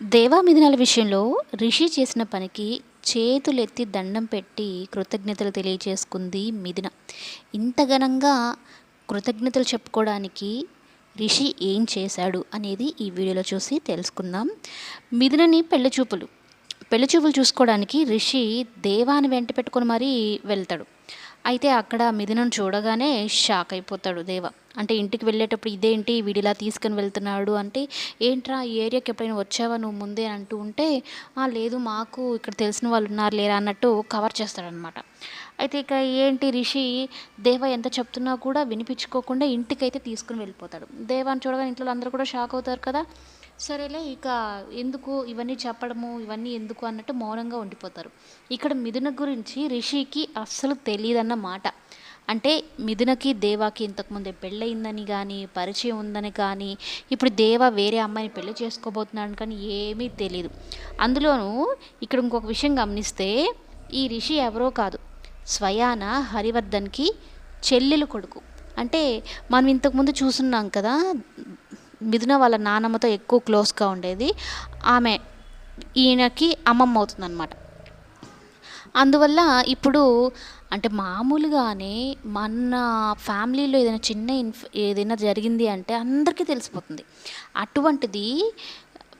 దేవామిథునాల విషయంలో రిషి చేసిన పనికి చేతులెత్తి దండం పెట్టి కృతజ్ఞతలు తెలియజేసుకుంది మిథున. ఇంత ఘనంగా కృతజ్ఞతలు చెప్పుకోవడానికి రిషి ఏం చేశాడు అనేది ఈ వీడియోలో చూసి తెలుసుకుందాం. మిథునని పెళ్ళి చూపులు. పెళ్ళి చూపులు చూసుకోవడానికి రిషి దేవాని వెంట పెట్టుకొని మరీ వెళ్తాడు. అయితే అక్కడ మిథునను చూడగానే షాక్ అయిపోతాడు దేవ. అంటే ఇంటికి వెళ్ళేటప్పుడు ఇదేంటి? వీడిలా తీసుకుని వెళ్తున్నాడు అంటే ఏంట్రా ఈ ఏరియాకి ఎప్పుడైనా వచ్చావా నువ్వు ముందే? అంటూ ఉంటే లేదు మాకు ఇక్కడ తెలిసిన వాళ్ళు ఉన్నారు లేరా? అన్నట్టు కవర్ చేస్తాడనమాట. అయితే ఇక ఏంటి రిషి? దేవ ఎంత చెప్తున్నా కూడా వినిపించుకోకుండా ఇంటికైతే తీసుకుని వెళ్ళిపోతాడు. దేవాన్ని చూడగానే ఇంట్లో అందరూ కూడా షాక్ అవుతారు కదా. సరేలే ఇక ఎందుకు ఇవన్నీ చెప్పడము ఇవన్నీ ఎందుకు అన్నట్టు మౌనంగా ఉండిపోతారు. ఇక్కడ మిథున గురించి రిషికి అస్సలు తెలియదన్న మాట. అంటే మిథునకి దేవాకి ఇంతకుముందే పెళ్ళయిందని కానీ పరిచయం ఉందని కానీ ఇప్పుడు దేవ వేరే అమ్మాయిని పెళ్ళి చేసుకోబోతున్నాడు కానీ ఏమీ తెలియదు అందులోనూ ఇక్కడ ఇంకొక విషయం గమనిస్తే ఈ రిషి ఎవరో కాదు. స్వయాన హరివర్ధన్కి చెల్లెలు కొడుకు. అంటే మనం ఇంతకుముందు చూస్తున్నాం కదా మిథున వాళ్ళ నానమ్మతో ఎక్కువ క్లోజ్గా ఉండేది. ఆమె ఈయనకి అమ్మమ్మ అవుతుందన్నమాట. అందువల్ల ఇప్పుడు అంటే మామూలుగానే మన ఫ్యామిలీలో ఏదైనా చిన్న ఇన్ఫ్ ఏదైనా జరిగింది అంటే అందరికీ తెలిసిపోతుంది. అటువంటిది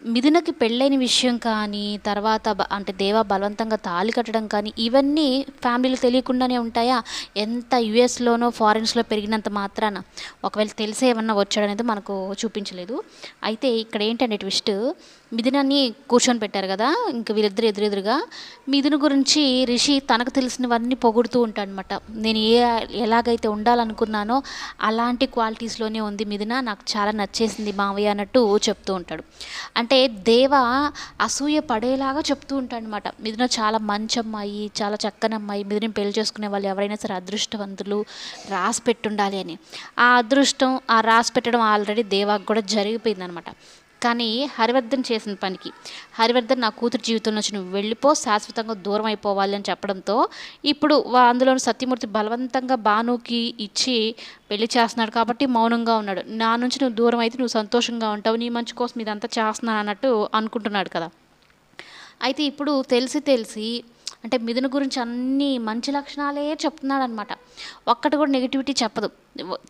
మిథునకి పెళ్ళైన విషయం కానీ తర్వాత బ- అంటే దేవ బలవంతంగా తాళి కట్టడం కానీ ఇవన్నీ ఫ్యామిలీలో తెలియకుండానే ఉంటాయా? ఎంత యుఎస్లోనో ఫారిన్స్లో పెరిగినంత మాత్రాన? ఒకవేళ తెలిసే ఏమన్నా వచ్చాడనేది మనకు చూపించలేదు. అయితే ఇక్కడ ఏంటంటే ట్విస్ట్ మిథునాన్ని కూర్చొని పెట్టారు కదా ఇంక వీళ్ళిద్దరు ఎదురెదురుగా మిథున గురించి రిషి తనకు తెలిసినవన్నీ పొగుడుతూ ఉంటాడనమాట నేను ఏ ఎలాగైతే ఉండాలనుకున్నానో అలాంటి క్వాలిటీస్లోనే ఉంది మిథున నాకు చాలా నచ్చేసింది మావయ్య అన్నట్టు చెప్తూ ఉంటాడు. అంటే దేవ అసూయ పడేలాగా చెప్తూ ఉంటాడనమాట మిథున చాలా మంచి అమ్మాయి చాలా చక్కని అమ్మాయి మిథుని పెళ్ళి చేసుకునే వాళ్ళు ఎవరైనా సరే అదృష్టవంతులు రాసి పెట్టుండాలి అని. ఆ అదృష్టం ఆ రాసి పెట్టడం ఆల్రెడీ దేవాకు కూడా జరిగిపోయిందనమాట కానీ హరివర్ధన్ చేసిన పనికి హరివర్ధన్ నా కూతురు జీవితం నుంచి నువ్వు వెళ్ళిపో శాశ్వతంగా దూరం అయిపోవాలి అని చెప్పడంతో ఇప్పుడు వా అందులోని సత్యమూర్తి బలవంతంగా భానుకి ఇచ్చి పెళ్ళి చేస్తున్నాడు కాబట్టి మౌనంగా ఉన్నాడు. నా నుంచి నువ్వు దూరం అయితే నువ్వు సంతోషంగా ఉంటావు నీ మంచి కోసం ఇదంతా చేస్తున్నాను అన్నట్టు అనుకుంటున్నాడు కదా. అయితే ఇప్పుడు తెలిసి తెలిసి అంటే మిథున గురించి అన్ని మంచి లక్షణాలే చెప్తున్నాడు అనమాట ఒక్కటి కూడా నెగిటివిటీ చెప్పదు.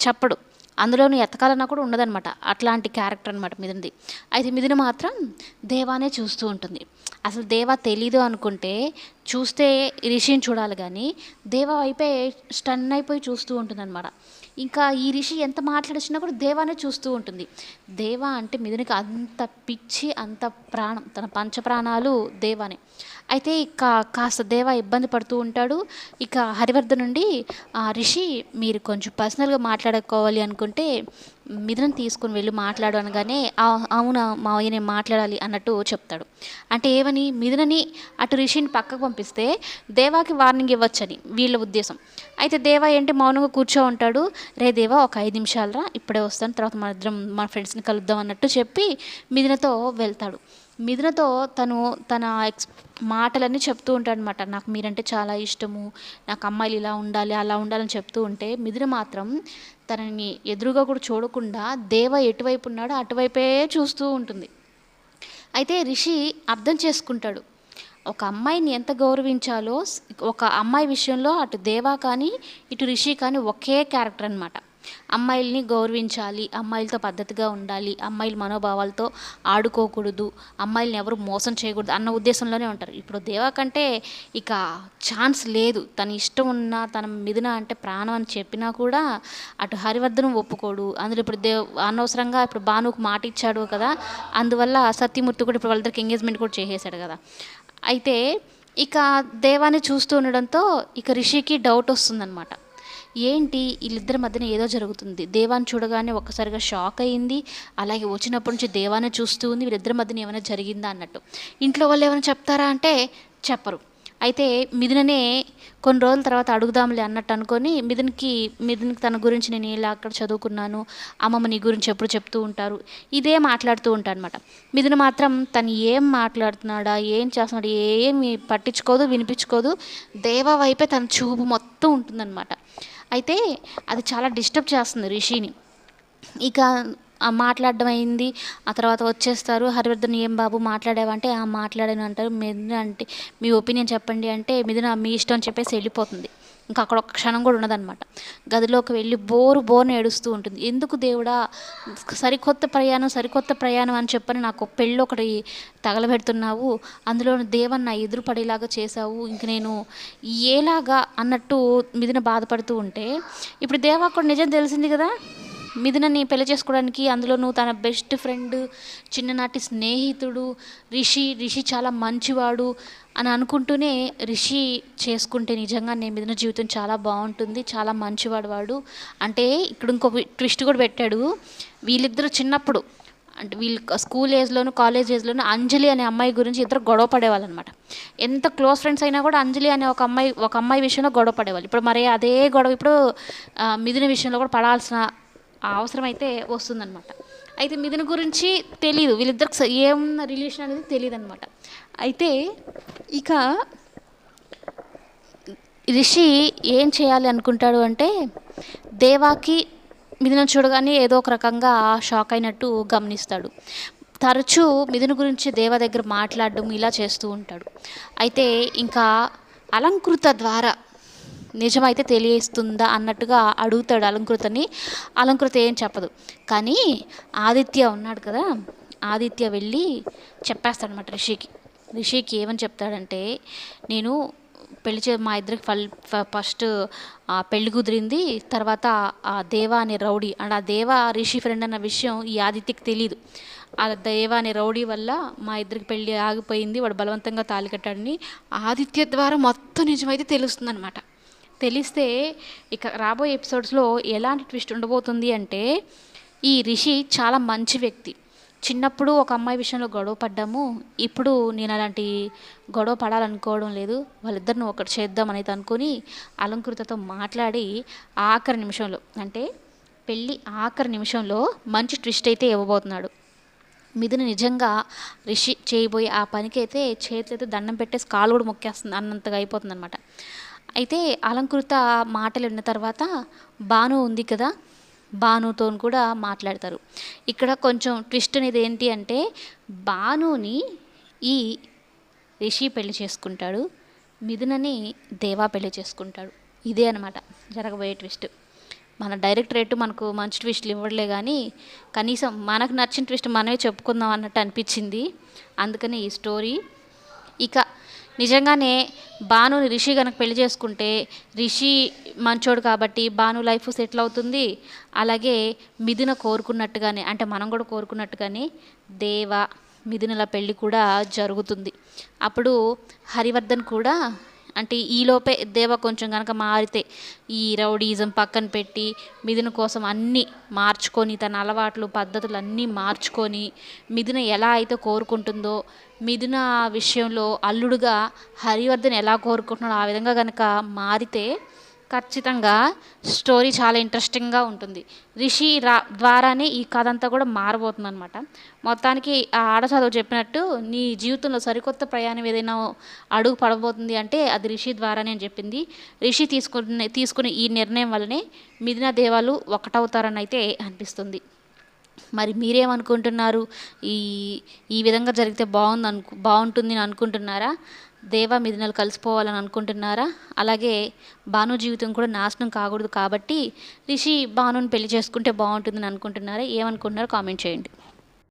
చెప్పడు. అందులోని ఎతకాలన్నా కూడా ఉండదనమాట అట్లాంటి క్యారెక్టర్ అనమాట మిథునది అయితే మిథున మాత్రం దేవానే చూస్తూ ఉంటుంది. అసలు దేవా తెలీదు అనుకుంటే చూస్తే రిషిని చూడాలి కానీ దేవా వైపే స్టన్ అయిపోయి చూస్తూ ఉంటుందన్నమాట. ఇంకా ఈ రిషి ఎంత మాట్లాడొచ్చినా కూడా దేవానే చూస్తూ ఉంటుంది. దేవా అంటే మిథునికి అంత పిచ్చి అంత ప్రాణం తన పంచప్రాణాలు దేవానే. అయితే ఇక కాస్త దేవా ఇబ్బంది పడుతూ ఉంటాడు. ఇక హరివర్ధన్ నుండి "ఆ, రిషి మీరు కొంచెం పర్సనల్గా మాట్లాడుకోవాలి అనుకుంటే మిథునం తీసుకుని వెళ్ళి మాట్లాడు అనగానే "ఆ- అవునా మావయ్య నేను మాట్లాడాలి అన్నట్టు చెప్తాడు. అంటే ఏమని? మిథునని అటు రిషిని పక్కకు పంపిస్తే దేవాకి వార్నింగ్ ఇవ్వచ్చని వీళ్ళ ఉద్దేశం. అయితే దేవా ఏంటి మౌనంగా కూర్చో ఉంటాడు. రే దేవా ఒక ఐదు నిమిషాలు రా ఇప్పుడే వస్తాను తర్వాత మన ఇద్దరం మన ఫ్రెండ్స్ని కలుద్దాం అన్నట్టు చెప్పి మిథునతో వెళ్తాడు. మిథునతో తను తన ఎక్స్ మాటలన్నీ చెప్తూ ఉంటాడనమాట నాకు మీరంటే చాలా ఇష్టము. నాకు అమ్మాయిలు ఇలా ఉండాలి అలా ఉండాలని చెప్తూ ఉంటే మిథున మాత్రం తనని ఎదురుగా కూడా చూడకుండా దేవ ఎటువైపు ఉన్నాడో అటువైపే చూస్తూ ఉంటుంది. అయితే రిషి అర్థం చేసుకుంటాడు. ఒక అమ్మాయిని ఎంత గౌరవించాలో ఒక అమ్మాయి విషయంలో అటు దేవా కానీ ఇటు రిషి కానీ ఒకే క్యారెక్టర్ అనమాట అమ్మాయిల్ని గౌరవించాలి అమ్మాయిలతో పద్ధతిగా ఉండాలి అమ్మాయిల మనోభావాలతో ఆడుకోకూడదు అమ్మాయిల్ని ఎవరు మోసం చేయకూడదు అన్న ఉద్దేశంలోనే ఉంటారు. ఇప్పుడు దేవా కంటే ఇక ఛాన్స్ లేదు. తన ఇష్టం ఉన్న తన మిథున అంటే ప్రాణం అని చెప్పినా కూడా అటు హరివర్ధనం ఒప్పుకోడు. అందులో ఇప్పుడు దేవ్ అనవసరంగా ఇప్పుడు భానుకు మాట ఇచ్చాడు కదా అందువల్ల సత్యమూర్తి కూడా ఇప్పుడు వాళ్ళిద్దరికి ఎంగేజ్మెంట్ కూడా చేసేసాడు కదా. అయితే ఇక దేవాన్ని చూస్తూ ఉండడంతో ఇక రిషికి డౌట్ వస్తుందన్నమాట. ఏంటి? వీళ్ళిద్దరి మధ్యన ఏదో జరుగుతుంది. దేవాన్ని చూడగానే ఒక్కసారిగా షాక్ అయ్యింది అలాగే వచ్చినప్పటి నుంచి దేవాన్ని చూస్తూ ఉంది. వీళ్ళిద్దరి మధ్యన ఏమైనా జరిగిందా అన్నట్టు. ఇంట్లో వాళ్ళు ఏమైనా చెప్తారా అంటే చెప్పరు. అయితే మిథుననే కొన్ని రోజుల తర్వాత అడుగుదాంలే అన్నట్టు అనుకొని మిథున్కి మిథున్కి తన గురించి నేను ఇలా అక్కడ చదువుకున్నాను. అమ్మమ్మ నీ గురించి ఎప్పుడు చెప్తూ ఉంటారు. ఇదే మాట్లాడుతూ ఉంటాను అనమాట మిథున మాత్రం తను ఏం మాట్లాడుతున్నాడా ఏం చేస్తున్నాడు ఏమి పట్టించుకోదు వినిపించుకోదు. దేవా వైపే తన చూపు మొత్తం ఉంటుందన్నమాట. అయితే అది చాలా డిస్టర్బ్ చేస్తుంది రిషిని. ఇక మాట్లాడడం అయింది. ఆ తర్వాత వచ్చేస్తారు. హరివర్ధన్ ఏం బాబు మాట్లాడావంటే ఆ మాట్లాడాను అంటారు. మిథున అంటే మీ ఒపీనియన్ చెప్పండి అంటే మిథున మీ ఇష్టం చెప్పేసి వెళ్ళిపోతుంది. ఇంకా అక్కడ ఒక క్షణం కూడా ఉండదన్నమాట. గదిలోకి వెళ్ళి బోరు బోర్ని ఏడుస్తూ ఉంటుంది. ఎందుకు దేవుడా? సరికొత్త ప్రయాణం సరికొత్త ప్రయాణం అని చెప్పని నాకు పెళ్ళి ఒకటి తగలబెడుతున్నావు. అందులో దేవన్ నా ఎదురు పడేలాగా చేశావు. ఇంక నేను ఏలాగా అన్నట్టు మిదిన బాధపడుతూ ఉంటే ఇప్పుడు దేవా కూడా నిజం తెలిసింది కదా? మిథునని పెళ్ళి చేసుకోవడానికి అందులోనూ తన బెస్ట్ ఫ్రెండ్ చిన్ననాటి స్నేహితుడు రిషి రిషి చాలా మంచివాడు అని అనుకుంటూనే రిషి చేసుకుంటే నిజంగా నేను మీద జీవితం చాలా బాగుంటుంది చాలా మంచివాడు వాడు. అంటే ఇక్కడ ఇంకొక ట్విస్ట్ కూడా పెట్టాడు. వీళ్ళిద్దరూ చిన్నప్పుడు అంటే వీళ్ళు స్కూల్ ఏజ్లోను కాలేజ్ ఏజ్లోను అంజలి అనే అమ్మాయి గురించి ఇద్దరు గొడవ పడేవాళ్ళు అనమాట ఎంత క్లోజ్ ఫ్రెండ్స్ అయినా కూడా అంజలి అనే ఒక అమ్మాయి ఒక అమ్మాయి విషయంలో గొడవ పడేవాళ్ళు. ఇప్పుడు మరి అదే గొడవ ఇప్పుడు మిథున విషయంలో కూడా పడాల్సిన అవసరం అయితే వస్తుందన్నమాట అయితే మిథున గురించి తెలియదు వీళ్ళిద్దరికి ఏమున్న రిలేషన్ అనేది తెలియదు అనమాట అయితే ఇక రిషి ఏం చేయాలి అనుకుంటాడు అంటే దేవాకి మిథున చూడగానే ఏదో ఒక రకంగా షాక్ అయినట్టు గమనిస్తాడు. తరచూ మిథున గురించి దేవ దగ్గర మాట్లాడడం ఇలా చేస్తూ ఉంటాడు. అయితే ఇంకా అలంకృత ద్వారా నిజమైతే తెలియస్తుందా అన్నట్టుగా అడుగుతాడు అలంకృతని. అలంకృత ఏం చెప్పదు. కానీ ఆదిత్య ఉన్నాడు కదా ఆదిత్య వెళ్ళి చెప్పేస్తాడనమాట రిషికి. రిషికి ఏమని చెప్తాడంటే నేను పెళ్ళి చే మా ఇద్దరికి ఫల్ ఫస్ట్ పెళ్ళి కుదిరింది తర్వాత ఆ దేవ అనే రౌడీ. అండ్ ఆ దేవ రిషి ఫ్రెండ్ అన్న విషయం ఈ ఆదిత్యకి తెలియదు ఆ దేవ అనే రౌడీ వల్ల మా ఇద్దరికి పెళ్ళి ఆగిపోయింది వాడు బలవంతంగా తాళి కట్టాడని ఆదిత్య ద్వారా మొత్తం నిజమైతే తెలుస్తుంది అనమాట తెలిస్తే ఇక రాబోయే ఎపిసోడ్స్లో ఎలాంటి ట్విస్ట్ ఉండబోతుంది అంటే ఈ రిషి చాలా మంచి వ్యక్తి. చిన్నప్పుడు ఒక అమ్మాయి విషయంలో గొడవ పడ్డాము. ఇప్పుడు నేను అలాంటి గొడవ పడాలనుకోవడం లేదు. వాళ్ళిద్దరిని ఒకటి చేద్దాం అనేది అనుకుని అలంకృతతో మాట్లాడి ఆఖరి నిమిషంలో అంటే పెళ్ళి ఆఖరి నిమిషంలో మంచి ట్విస్ట్ అయితే ఇవ్వబోతున్నాడు. మిథున నిజంగా రిషి చేయబోయే ఆ పనికి అయితే చేతులైతే దండం పెట్టేసి కాలు కూడా మొక్కేస్తుంది అన్నంతగా అయిపోతుంది అనమాట అయితే అలంకృత మాటలు విన్న తర్వాత బాను ఉంది కదా బానుతో కూడా మాట్లాడతారు. ఇక్కడ కొంచెం ట్విస్ట్ అనేది ఏంటి అంటే బానుని ఈ రిషి పెళ్ళి చేసుకుంటాడు మిథునని దేవా పెళ్ళి చేసుకుంటాడు. ఇదే అనమాట జరగబోయే ట్విస్ట్ మన డైరెక్టరేట్ మనకు మంచి ట్విస్ట్లు ఇవ్వడలే కానీ కనీసం మనకు నచ్చిన ట్విస్ట్ మనమే చెప్పుకుందాం అన్నట్టు అనిపించింది. అందుకని ఈ స్టోరీ ఇక నిజంగానే భానుని రిషి కనుక పెళ్ళి చేసుకుంటే రిషి మంచోడు కాబట్టి భాను లైఫ్ సెటిల్ అవుతుంది. అలాగే మిథున కోరుకున్నట్టుగానే అంటే మనం కూడా కోరుకున్నట్టుగానే దేవ మిథునల పెళ్ళి కూడా జరుగుతుంది. అప్పుడు హరివర్ధన్ కూడా అంటే ఈలోపే దేవ కొంచెం కనుక మారితే ఈ రౌడీజం పక్కన పెట్టి మిథున కోసం అన్నీ మార్చుకొని తన అలవాట్లు పద్ధతులు అన్నీ మార్చుకొని మిథున ఎలా అయితే కోరుకుంటుందో మిథున విషయంలో అల్లుడుగా హరివర్ధన్ ఎలా కోరుకుంటున్నాడో ఆ విధంగా కనుక మారితే ఖచ్చితంగా స్టోరీ చాలా ఇంట్రెస్టింగ్గా ఉంటుంది. రిషి రా ద్వారానే ఈ కథ అంతా కూడా మారబోతుంది అనమాట మొత్తానికి ఆ ఆడ చదువు చెప్పినట్టు నీ జీవితంలో సరికొత్త ప్రయాణం ఏదైనా అడుగు పడబోతుంది అంటే అది రిషి ద్వారానే అని చెప్పింది. రిషి తీసుకునే తీసుకునే ఈ నిర్ణయం వల్లనే మిథున దేవాలు ఒకటవుతారని అయితే అనిపిస్తుంది. మరి మీరేమనుకుంటున్నారు? ఈ ఈ విధంగా జరిగితే బాగుంది అనుకు బాగుంటుంది అని అనుకుంటున్నారా? దేవ మిథునలు కలిసిపోవాలని అనుకుంటున్నారా? అలాగే భాను జీవితం కూడా నాశనం కాకూడదు కాబట్టి రిషి భానుని పెళ్ళి చేసుకుంటే బాగుంటుందని అనుకుంటున్నారా? ఏమనుకుంటున్నారో కామెంట్ చేయండి.